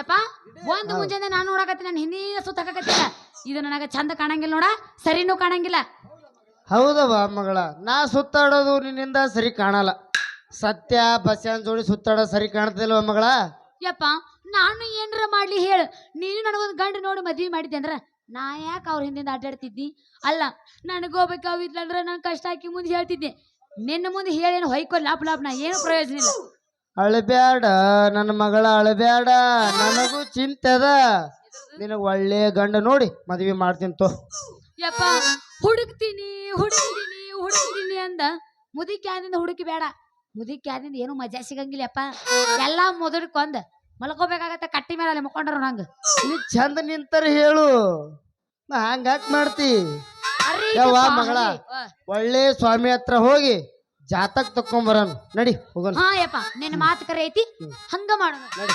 ಯಪ್ಪ ಒಂದು ಮುಂಜಾನೆ ನಾನು ನೋಡಕತ್ತಿ ನಾನು ಹಿಂದಿನ ಸುತ್ತ ಹಾಕಕತ್ತಿಲ್ಲ ಇದು ನನಗ ಚಂದ ಕಾಣಂಗಿಲ್ಲ ನೋಡ ಸರಿನೂ ಕಾಣಂಗಿಲ್ಲ. ಹೌದವ ಮಗಳ ನಾ ಸುತ್ತಾಡೋದು ನಿನ್ನಿಂದ ಸರಿ ಕಾಣಲ್ಲ. ಸತ್ಯ ಬಸ್ಯಾನ್ ಜೋಡಿ ಸುತ್ತಾಡೋ ಸರಿ ಕಾಣ್ತಿಲ್ವ ಮಗಳ? ಯಪ್ಪ ನಾನು ಏನ್ರ ಮಾಡ್ಲಿ ಹೇಳು. ನೀನು ನನಗೊಂದು ಗಂಡು ನೋಡಿ ಮದ್ವಿ ಮಾಡಿದ್ದೆ ಅಂದ್ರ ನಾ ಯಾಕೆ ಅವ್ರ ಹಿಂದಿಂದ ಆಟಾಡ್ತಿದ್ದಿ ಅಲ್ಲ ನನಗೋಗ್ಬೇಕಾವಿದ್ಲಂದ್ರ ನಾನು ಕಷ್ಟ ಹಾಕಿ ಮುಂದೆ ಹೇಳ್ತಿದ್ದೆ. ನಿನ್ನ ಮುಂದೆ ಹೇಳೇನು ಹೊಯ್ಕೋ ಲಾಪ್ ಲಾಪ್ ನಾ ಏನು ಪ್ರಯೋಜನ ಇಲ್ಲ. ಅಳಬ್ಯಾಡ ನನ್ನ ಮಗಳ ಅಳಬ್ಯಾಡ ನನಗೂ ಚಿಂತೆ ಅದ ನಿನಗೆ ಒಳ್ಳೆ ಗಂಡ ನೋಡಿ ಮದ್ವೆ ಮಾಡ್ತೀನಿ ತೋ. ಯಪ್ಪ ಹುಡುಕ್ತೀನಿ ಹುಡುಕ್ತೀನಿ ಹುಡುಕ್ತೀನಿ ಅಂದ. ಮುದಿಕ್ಯಾದಿಂದ ಹುಡುಕಿ ಬೇಡ ಮುದಿಕ್ಯಾದಿಂದ ಏನು ಮಜಾ ಸಿಗಂಗಿಲ್ಲಪ್ಪ ಎಲ್ಲಾ ಮುದುಡ್ಕೊಂಡ್ ಮಲ್ಕೋಬೇಕಾಗತ್ತ ಕಟ್ಟಿ ಮೇಲೆ ಅಲ್ಲಿ ಮುಕ್ಕೊಂಡ್ರ ನಂಗ. ನೀ ಚಂದ ನಿಂತರ ಹೇಳು. ನಾ ಹಂಗಾಕ್ ಮಾಡ್ತಿ. ಯವ್ವ ಯಪ್ಪ, ಮಗಳ. ಒಳ್ಳೆ ಸ್ವಾಮಿ ಹತ್ರ ಹೋಗಿ ಜಾತಕ್ ತಕೊಂಬರನ್ ನಡಿ ಹೋಗೋಣ. ಹಾ ಯಪ್ಪ ನಿನ್ನ ಮಾತು ಕರೆ ಐತಿ. ಹಂಗ ಮಾಡೋಣ. ನಡಿ.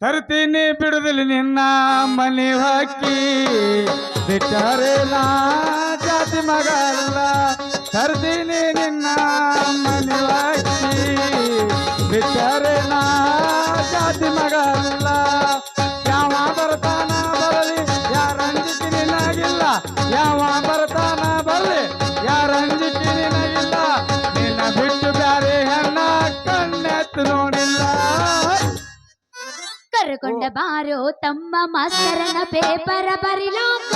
ತರ್ತೀನಿ ಬಿಡುದಿಲ್ಲ ನಿನ್ನ ಮನೆ ಹಾಕಿ. ಬಿಟ್ಟರೆ ನಾ ಜಾತಿ ಮಗಲ್ಲ. ತರ್ತೀನಿ ಬಾರೋ ತಮ್ಮ ಮಾಸ್ತರನ ಪೇಪರ ಬರಿಲೋಕ?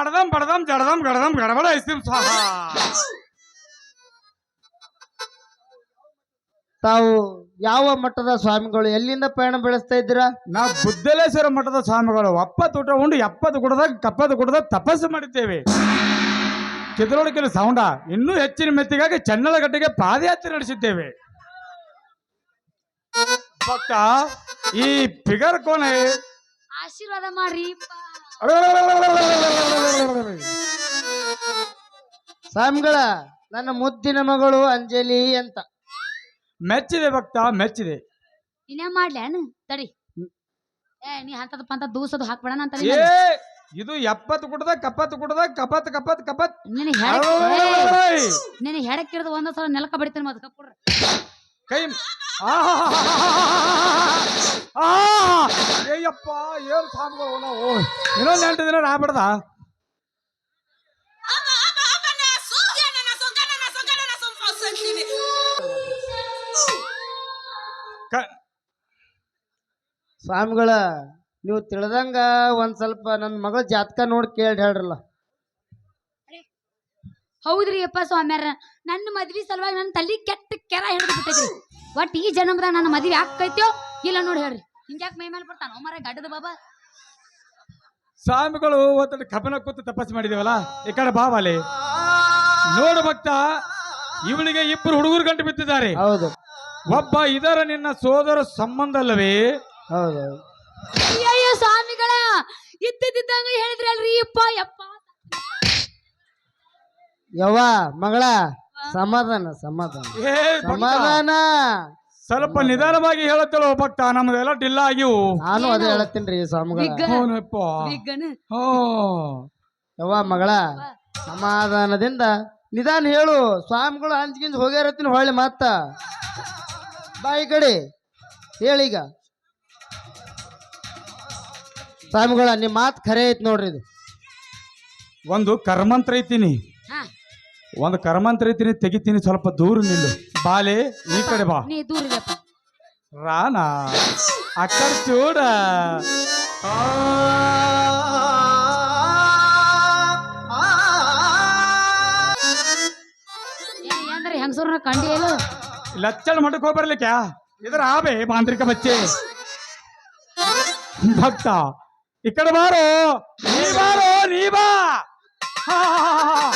ಅಡದಂ ಬಡದಂ ಜಡದಂ ಗಡದಂ ಗಡಬಡ ಐಸ್ಕ್ರೀಮ್ ಸ್ವಾಹ ತಾವು ಯಾವ ಮಠದ ಸ್ವಾಮಿಗಳು? ಎಲ್ಲಿಂದ ಪಯಣ ಬೆಳೆಸ್ತಾ ಇದ್ದೀರಾ? ನಾವು ಬುದ್ಧಲೇಶ್ವರ ಮಠದ ಸ್ವಾಮಿಗಳು. ಒಪ್ಪತ್ತು ಊಟ ಉಂಡು ಎಪ್ಪತ್ತು ಕುಡದಾಗ ಕಪ್ಪತ್ತು ಕುಡದ ತಪಸ್ಸು ಮಾಡಿದ್ದೇವೆ. ಚಿತ್ರೊಳಗಿನ ಸೌಂಡ ಇನ್ನೂ ಹೆಚ್ಚಿನ ಮೆತ್ತಿಗಾಗಿ ಚನ್ನಲಗಡ್ಡೆಗೆ ಪಾದಯಾತ್ರೆ ನಡೆಸಿದ್ದೇವೆ. ಭಕ್ತ ಈ ಫಿಗರ್ ಕೋನೆ. ಆಶೀರ್ವಾದ ಮಾಡ್ರಿ. ಸ್ವಾಮಿಗಳ ನನ್ನ ಮುದ್ದಿನ ಮಗಳು ಅಂಜಲಿ ಅಂತ. ಮೆಚ್ಚಿದೆ ಭಕ್ತ ಮೆಚ್ಚಿದೆ. ಇನ್ನೇ ಮಾಡ್ಲ್ಯಾನ ತಡಿ. ಏ ನೀ ಹಂತದ ಪಂತ ದೂಸದು ಹಾಕ್ಬೇಡ ಅಂತ ಏ ಇದು ಎಪ್ಪತ್ತು ಕುಡ್ದ ಕಪ್ಪತ್ತು ಕುಡ್ದ ಕಪತ್ ಕಪತ್ ಕಪತ್ ನಿನ್ನ ಹೆಡಕ್ ನಿನ್ನ ಹೆಡಕ್ಕಿಡ್ದು ಒಂದ ಸಲ ನೆಲಕ ಬಡಿತೀನಿ ಮತ್ತೆ ಕಪ್ಪುಡ್ರ ಕೈ ಆ ಏಯಪ್ಪ ಏನ್ ಸ್ವಾಮಿಗಳು ನಾವು ಇನ್ನೊಂದು ಎಂಟು ದಿನ ಆಗ್ಬಿಡ್ದ ಕ- ಸ್ವಾಮಿಗಳ ನೀವು ತಿಳ್ದಂಗ ಒಂದ್ ಸ್ವಲ್ಪ ನನ್ನ ಮಗಳ ಜಾತಕ ನೋಡಿ ಕೇಳಿ ಹೇಳ್ರಲ್ಲ ಹೌದ್ರಿ ಅಪ್ಪ ಸ್ವಾಮ್ಯಾರ ನನ್ನ ಮದ್ವಿ ಸಲುವಾಗಿ ನನ್ನ ತಲೆ ಕೆಟ್ಟ ಕೆರ ಹಿಡಿದು ಬಿಟ್ಟೈತಿ ಒಟ್ ಈ ಜನ್ಮದಾಗ ನನ್ನ ಮದ್ವಿ ಆಕೈತ್ಯೋ ಇಲ್ಲ ನೋಡಿ ಹೇಳ್ರಿ. ಹಿಂಗ್ಯಾಕೆ ಮೈ ಮೇಲೆ ಬರ್ತಾನ ಮರ ಗಡ್ಡದ ಬಾಬಾ? ಸ್ವಾಮಿಗಳು ಒತ್ತಡ ಕಪನ ಕೂತು ತಪಸ್ಸು ಮಾಡಿದೇವಲ್ಲ ಈ ಕಡೆ ಬಾವಲಿ ನೋಡು ಭಕ್ತ ಇವಳಿಗೆ ಇಬ್ಬರು ಹುಡುಗರು ಗಂಟು ಬಿತ್ತಿದ್ದಾರೆ. ಹೌದು. ಒಬ್ಬ ಇದರ ನಿನ್ನ ಸೋದರ ಸಂಬಂಧ ಅಲ್ಲವೇ? ಹೌದು. ಅಯ್ಯೋ ಸ್ವಾಮಿಗಳ ಇದ್ದಿದ್ದಂಗ ಹೇಳಿದ್ರಿ ಅಲ್ರಿ ಯಪ್ಪ ಯಪ್ಪ. ಯವ್ವ ಮಗಳ ಸಮಾಧಾನ ಸಮಾಧಾನ. ಏ ಭಕ್ತ, ಸಮಾಧಾನ. ಸ್ವಲ್ಪ ನಿಧಾನವಾಗಿ ಹೇಳುತ್ತಲೋ ಭಕ್ತ ನಮ್ದೆಲ್ಲ ಡಿಲ್ಲ ಆಗಿವು ನಾನು ಅದೇ ಹೇಳತ್ತೀನ್ರಿ ಸ್ವಾಮಿಗಳ. ಹೋ. ಯವ್ವ ಮಗಳ ಸಮಾಧಾನದಿಂದ ನಿಧಾನ ಹೇಳು. ಸ್ವಾಮಿಗಳು ಹಂಚ್ಕಿಂಚ್ ಹೋಗ್ಯಾರತ್ತಿನ ಹೊಳ್ಳಿ ಮತ್ತ. ಬಾಯಿ ಕಡೆ. ಹೇಳೀಗ ಸ್ವಾಮಿಗಳ ನಿಮ್ಮ ಮಾತು ಖರೆ ಐತಿ ನೋಡ್ರಿ ಇದು. ಒಂದು ಕರ್ಮಂತ್ರ ಐತೀನಿ. ಹಾ. ಒಂದು ಕರ್ಮಂತ್ರ ಐತೀನಿ ತೆಗಿತೀನಿ ಸ್ವಲ್ಪ ದೂರ ನಿಲ್ಲು. ಬಾಲೆ ಈ ಕಡೆ ಬಾ. ನೀ ದೂರ ಇದೆಯಪ್ಪ ರಾನಾ ಅಕ್ಕಡ ಚೂಡ. ಏ ಅಂದ್ರೆ ಹೆಂಗಸೂರ್ನ ಕಂಡಿ ಏನು? ಲಚ್ಚಣ ಮಠಕ್ಕೆ ಹೋಗಿ ಬರ್ಲಿಕ್ಕೆ? ಇದ್ರ ಆಬೆ ಮಾಂತ್ರಿಕ ಬಚ್ಚೆ. ಭಕ್ತ ಈ ಕಡೆ ಬಾರೋ ನೀ ಬಾರೋ ನೀ ಬಾ. ಹಾ, ಆ,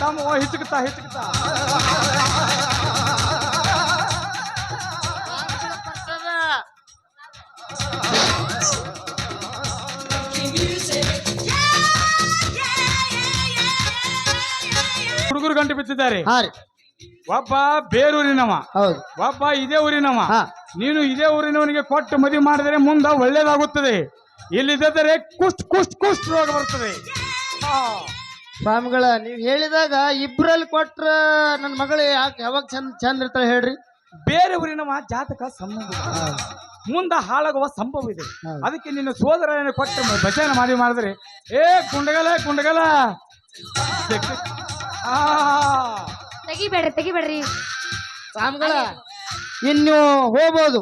ತಮ್ಮ ಹಿಚುಕ್ತಾ ಹಿಚುಕ್ತಾ ಹುಡುಗರು ಗಂಟು ಬಿತ್ತಿದ್ದಾರೆ ಒಬ್ಬ ಬೇರೂರಿನವ. ಹೌದು. ಒಬ್ಬ ಇದೇ ಊರಿನವ. ನೀನು ಇದೇ ಊರಿನವನಿಗೆ ಕೊಟ್ಟು ಮದುವೆ ಮಾಡಿದರೆ ಮುಂದೆ ಒಳ್ಳೇದಾಗುತ್ತದೆ. ಇಲ್ಲಿದ್ದರೆ ಕುಸ್ಟ್ ಕುಸ್ಟ್ ಕುಸ್ಟ್ ರೋಗ ಬರ್ತದೆ. ಹಾ. ಸ್ವಾಮಿಗಳ ನೀವು ಹೇಳಿದಾಗ ಇಬ್ರಲ್ಲಿ ಕೊಟ್ರ ನನ್ನ ಮಗಳು ಯಾಕೆ ಯಾವಾಗ ಚಂದ ಚಂದ ಇರ್ತಾಳೆ ಹೇಳ್ರಿ. ಬೇರೆ ಊರಿನವ ಜಾತಕ ಸಂಬಂಧ. ಮುಂದ ಹಾಳಾಗುವ ಸಂಭವ ಇದೆ. ಅದಕ್ಕೆ ನಿನ್ನ ಸೋದರನ ಕೊಟ್ಟು ಭಜನೆ ಮಾಡಿ ಮಾಡಿದ್ರೆ ಏ ಕುಂಡಗಲ ಕುಂಡಗಲ. ಆ. ತೆಗಿಬೇಡ್ರಿ ತೆಗಿಬೇಡ್ರಿ. ಸ್ವಾಮಿಗಳ ಇನ್ನು ಹೋಗ್ಬೋದು.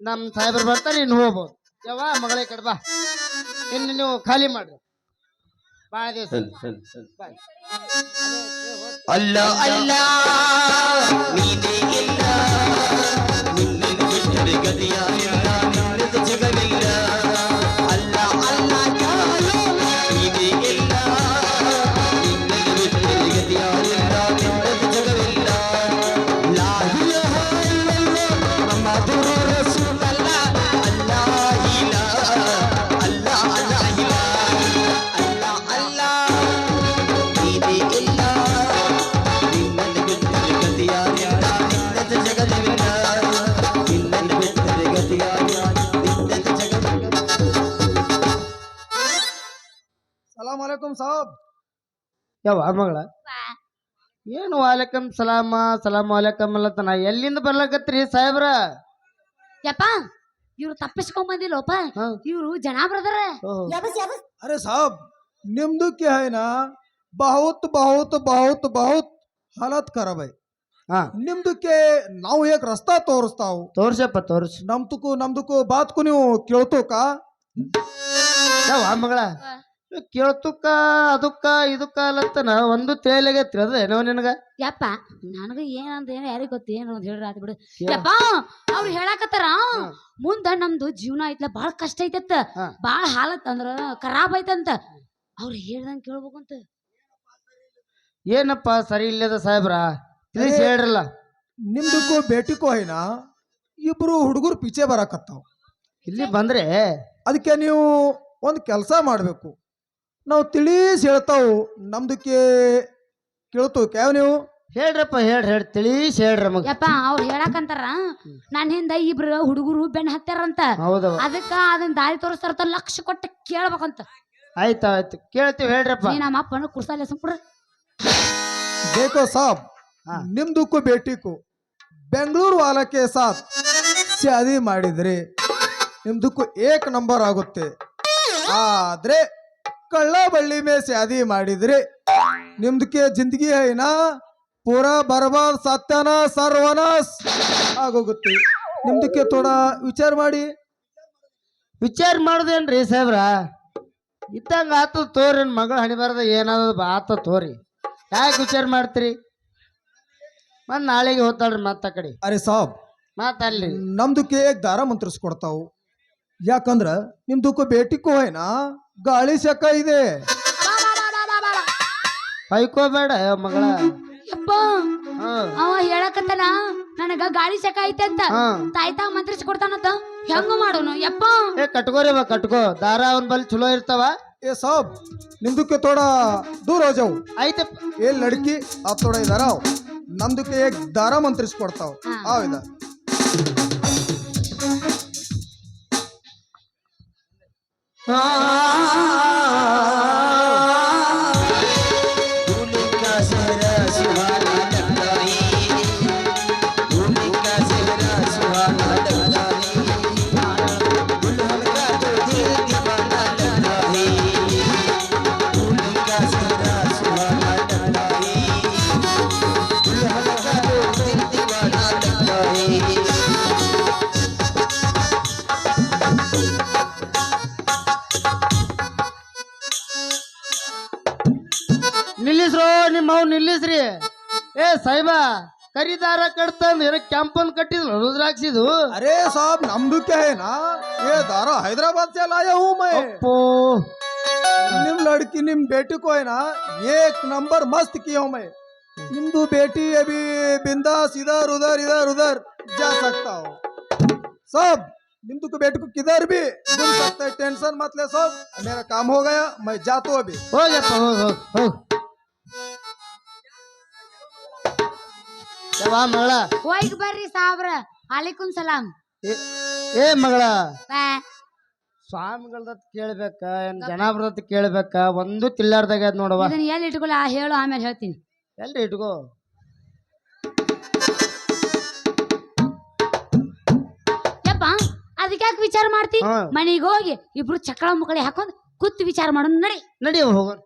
ನಮ್ಮ ಸಾಹೇಬರು ಬರ್ತಾರೆ ಇನ್ನು ಹೋಗ್ಬೋದು. ಯಾವ ಮಗಳೇ ಕಡ್ಬಾ ಇನ್ನು ನೀವು ಖಾಲಿ ಮಾಡ್ರಿ. ಭಾಳ ದಿವಸ ಅಲ್ಲ ಅಲ್ಲ. ನೀನೇ ಇಲ್ಲ. ಯಾವ ಮಗಳ ಏನು ವಾಲೇಕಮ್ ಸಲಾಮ ಸಲಾಮ್ ವಾಲೇಕಮ್ ಅಲ್ಲತನ ಎಲ್ಲಿಂದ ಬರ್ಲಕತ್ರಿ ಸಾಹೇಬ್ರ ಯಪ್ಪ ಇವ್ರು ತಪ್ಪಿಸ್ಕೊಂಡ್ ಬಂದಿಲ್ಲಪ್ಪ ಹಾ. ಇವ್ರು ಜನ ಬ್ರದರ ಓಹೋ. अरे साहब निम्दू क्या है ना बहुत बहुत बहुत बहुत हालत खराब आहे ಹಾ ನಿಮ್ದಕ್ಕೆ ನಾವು ಹೇಗ್ ರಸ್ತಾ ತೋರಿಸ್ತಾವು ತೋರ್ಸಪ್ಪ ತೋರ್ಸು ನಮ್ದಕ್ಕೂ ನಮ್ದಕ್ಕೂ ಬಾತ್ಕು ನೀವು ಕೇಳ್ತೋಕ ಯಾವ ಮಗಳ ಕೇಳ್ತುಕ್ಕ ಅದಕ್ಕ ಇದಕ್ಕ ಅಲ್ಲತ್ತನ ಒಂದು ತೇಲಿಗೆ ಅದ ಏನೋ ನಿನಗ? ಯಪ್ಪ ನನಗ ಏನಂತ ಏನೋ ಯಾರಿಗೆ ಗೊತ್ತು ಏನು ಅಂತ ಹೇಳ್ರಿ ಆತ್ ಬಿಡು. ಹೇಳ. ಯಪ್ಪ ಅವ್ರು ಹೇಳಾಕತ್ತಾರ. ಮುಂದ ನಮ್ದು ಜೀವನ ಐತ್ಲ ಬಾಳ ಕಷ್ಟ ಐತತ್ತ ಹಾ. ಬಾಳ ಹಾಲತ್ ಅಂದ್ರ ಖರಾಬ್ ಐತಂತ. ಅವ್ರು ಹೇಳ್ದಂಗ್ ಅಂತ ಏನಪ್ಪ ಸರಿ ಇಲ್ಲದ ಸಾಹೇಬ್ರ? ತಿಳಿಸಿ ಹೇಳ್ರಲ್ಲ. ನಿಮ್ದಕ್ಕೂ ಭೇಟಿಕೋ ಹೈನ ಇಬ್ರು ಹುಡುಗರು ಪಿಚೆ ಬರಾಕತ್ತಾವ. ಇಲ್ಲಿ ಬಂದ್ರೆ ಅದಕ್ಕೆ ನೀವು ಒಂದು ಕೆಲಸ ಮಾಡಬೇಕು. ನಾವು ತಿಳಿಸಿ ಹೇಳ್ತಾವು ನಮ್ದಕ್ಕೆ ಕೇಳ್ತು ಕ್ಯಾವ್ ನೀವು? ಹೇಳ್ರಪ್ಪ ಹೇಳ್ರಿ ಹೇಳಿ ತಿಳಿಸಿ ಹೇಳ್ರಿ ಮಗ. ಯಪ್ಪ ಅವ್ರು ಹೇಳಕಂತಾರ ನನ್ನ ಹಿಂದ ಇಬ್ರು ಹುಡುಗರು ಬೆನ್ ಹತ್ತಾರಂತ ಅದಕ್ಕ ಅದನ್ನ ದಾರಿ ತೋರಿಸ್ತಾರಂತ ಲಕ್ಷ ಕೊಟ್ಟು ಕೇಳ್ಬೇಕಂತ. ಆಯ್ತು ಆಯ್ತು. ಕೇಳ್ತೀವಿ ಹೇಳ್ರಪ್ಪ. ನಮ್ಮ ಅಪ್ಪನ ಕುರ್ಸಾಲೆ ಸುಂಪ್ರ ಸಾಬ್ ನಿಮ್ದಕ್ಕೂ ಭೇಟಿಕ್ಕೂ. ಬೆಂಗಳೂರು ವಾಲಕ್ಕೆ ಸಾಥ್ ಶಾದಿ ಮಾಡಿದ್ರಿ. ನಿಮ್ದಕ್ಕೂ ಏಕ್ ನಂಬರ್ ಆಗುತ್ತೆ. ಆದ್ರೆ ಕಳ್ಳ ಬಳ್ಳಿ ಮೇ ಶಾದಿ ಮಾಡಿದ್ರಿ. ನಿಮ್ದಕ್ಕೆ ಜಿಂದಗಿ ಐನಾ ಪೂರ ಬರ್ಬಾದ್ ಸತ್ಯನ ಸರ್ವನಾಸ್. ಆಗೋಗುತ್ತೆ. ನಿಮ್ದಕ್ಕೆ ತೋಡ ವಿಚಾರ ಮಾಡಿ. ವಿಚಾರ ಮಾಡುದೇನ್ರಿ ಸಾಹೇಬ್ರ? ಇದ್ದಂಗ ಆತ ತೋರಿ ನನ್ನ ಮಗಳು ಹಣಿಬಾರ್ದ ಏನಾದ ಆತ ತೋರಿ. ಯಾಕೆ ವಿಚಾರ ಮಾಡ್ತೀರಿ? ಮತ್ ನಾಳೆಗೆ ಹೋಗ್ತಾಳ್ರಿ ಮತ್ತ ಕಡೆ. ಅರೆ ಸಾಬ್ ಮತ್ ಅಲ್ಲಿ ನಮ್ದಕ್ಕೆ ದಾರ ಮಂತ್ರಿಸ್ಕೊಡ್ತಾವು. ಯಾಕಂದ್ರ ನಿಮ್ದಕ್ಕೂ ಭೇಟಿಕ್ಕೂ ಐನಾ ಗಾಳಿ ಶಕ ಇದೆ ಹೊಯ್ಕೋಬೇಡ ಮಗಳ ಯಪ್ಪ ಹಾ ಅವ ಹೇಳಕತ್ತಾನ ನನಗ ಗಾಳಿ ಸೆಕ ಐತೆ ಅಂತ ಹಾ ತಾಯ್ತಾಗ ಮಂತ್ರಿಸಿ ಕೊಡ್ತಾನಂತ ಹೆಂಗ ಮಾಡೋನು ಯಪ್ಪ ಏ ಕಟ್ಕೋರಿ ಬಾ ಕಟ್ಕೋ ದಾರ ಅವನ್ ಬಲ್ಲಿ ಚಲೋ ಇರ್ತಾವ ये सब निम्दू के थोड़ा दूर हो जाओ ಆಯ್ತಪ್ಪ ये लड़की आप थोड़ा इधर आओ नम्दू के एक दारा मंत्रिस पढ़ता हो हाँ। आओ इधर ಭೂಲೋಕ ಸಾಹೇಬ ಕರಿದಾರ ಕಟ್ತಂದ್ ಏನೋ ಕೆಂಪನ್ ಕಟ್ಟಿದ್ಲು ರುದ್ರಾಕ್ಷಿದು अरे साहब नमदू क्या है ना ये दारा हैदराबाद से लाया हूँ मैं ಅಪ್ಪೋ निम लड़की निम बेटी को है ना एक नंबर मस्त किया हूँ मैं निम्दू बेटी अभी बिंदास इधर उधर इधर उधर जा सकता हो सब निम्दू को बेटी को किधर भी घूम सकते हैं टेंशन मत ले सब मेरा काम हो गया मैं जाता हूँ अभी ಹೋಗಪ್ಪ ಹೋಗ್ ಹೋಗ್ ಹೋಗ್ ಯವ್ವ ಮಗಳ. ಹೋಗಿ ಬರ್ರಿ ಸಾಬ್ರ ಅಲಿಕುಂ ಸಲಾಂ. ಏ- ಏ ಮಗಳ. ಬಾ. ಸ್ವಾಮಿಗಳದತ್ ಕೇಳ್ಬೇಕ ಏನ್ ಜನ ಕೇಳ್ಬೇಕ ಒಂದು ತಿಲ್ಲಾರ್ದಾಗ ಅದ್ ನೋಡವ ಇದನ್ನ ಎಲ್ಲಿ ಇಟ್ಕೊಳ? ಆ ಹೇಳು ಆಮೇಲೆ ಹೇಳ್ತೀನಿ. ಎಲ್ರಿ ಇಟ್ಕೋ. ಯಪ್ಪ ಅದಕ್ಕೆ ವಿಚಾರ ಮಾಡ್ತಿ? ಹಾ. ಮನೆಗೆ ಹೋಗಿ ಇಬ್ರು ಚಕ್ಕಳ ಮುಕ್ಕಳಿ ಹಾಕೊಂಡ್ ಕೂತ್ ವಿಚಾರ ಮಾಡೋಣ ನಡಿ. ನಡಿ ಹೋಗೋಣ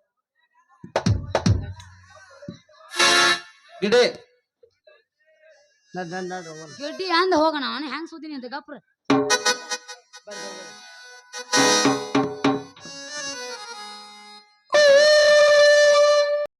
ಇಡೇ. ನಡ್ ನಡ್ ನಡ್ ಹೋಗೋಣ. ಗೆಡ್ಡಿ ಅಂದ ಹೋಗೋಣ ಅವನು ಹೆಂಗ್ ಸುದ್ದಿನಿ ಅಂತ ಗಪ್ರ.